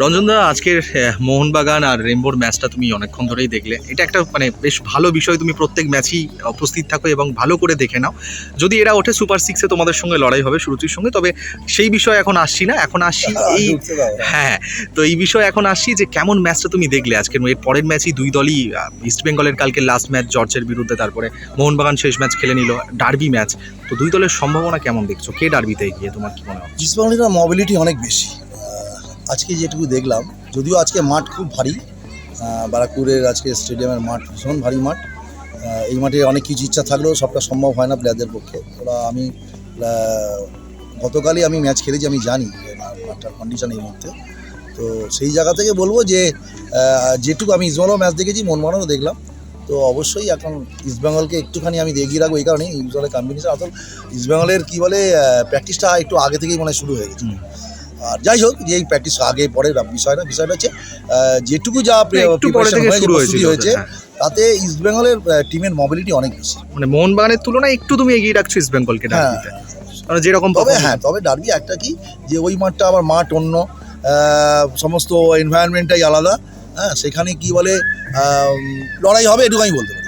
রঞ্জনদা আজকের মোহনবাগান আর রেমবোর ম্যাচটা তুমি অনেকক্ষণ ধরেই দেখলে। এটা একটা মানে বেশ ভালো বিষয় তুমি প্রত্যেক ম্যাচই উপস্থিত থাকো এবং ভালো করে দেখে নাও। যদি এরা ওঠে সুপার সিক্সে তোমাদের সঙ্গে লড়াই হবে শুরুচির সঙ্গে। তবে সেই বিষয়ে এখন আসছি না। এখন আসছি এই হ্যাঁ তো এই বিষয়ে এখন আসছি যে কেমন ম্যাচটা তুমি দেখলে আজকের এর পরের ম্যাচই দুই দলই ইস্ট বেঙ্গলের কালকে লাস্ট ম্যাচ জর্জের বিরুদ্ধে তারপরে মোহনবাগান শেষ ম্যাচ খেলে নিল ডার্বি ম্যাচ তো দুই দলের সম্ভাবনা কেমন দেখছ? কে ডার্বিতে এগিয়ে তোমার কি মনে হয়? ইস্টবেঙ্গলের মোবিলিটি অনেক বেশি। আজকে যেটুকু দেখলাম, যদিও আজকে মাঠ খুব ভারী বারাকপুরের আজকে স্টেডিয়ামের মাঠ, ভীষণ ভারী মাঠ এই মাঠে অনেক কিছু ইচ্ছা থাকলেও সবটা সম্ভব হয় না প্লেয়ারদের পক্ষে। ওরা আমি গতকালই আমি ম্যাচ খেলেছি, আমি জানি মাঠটার কন্ডিশন এই মুহূর্তে। তো সেই জায়গা থেকে বলব যে যেটুকু আমি ইস্টবেঙ্গলও ম্যাচ দেখেছি মন মনমানও দেখলাম। তো অবশ্যই এখন ইস্টবেঙ্গলকে একটুখানি আমি এগিয়ে রাখব এই কারণে ইস্টবেঙ্গলের কম্বিনেশন আসল ইস্টবেঙ্গলের কী বলে প্র্যাকটিসটা একটু আগে থেকেই মানে শুরু হয়ে গেছে। আর যাই হোক যে এই প্র্যাকটিস আগে পরে বিষয় না বিষয়টা হচ্ছে যেটুকু যা প্রস্তুতি হয়েছে হ্যাঁ। তাতে ইস্টবেঙ্গলের টিমের মোবিলিটি অনেক বেশি। মানে মোহনবাগানের তুলনায় একটু তুমি এগিয়ে রাখছো ইস্ট বেঙ্গলকে হ্যাঁ। মানে যেরকম তবে হ্যাঁ তবে ডার্বি একটা কি যে ওই মাঠটা আবার মাঠ অন্য সমস্ত এনভায়রনমেন্টটাই আলাদা হ্যাঁ সেখানে কি বলে লড়াই হবে এটুকু আমি বলতে পারি।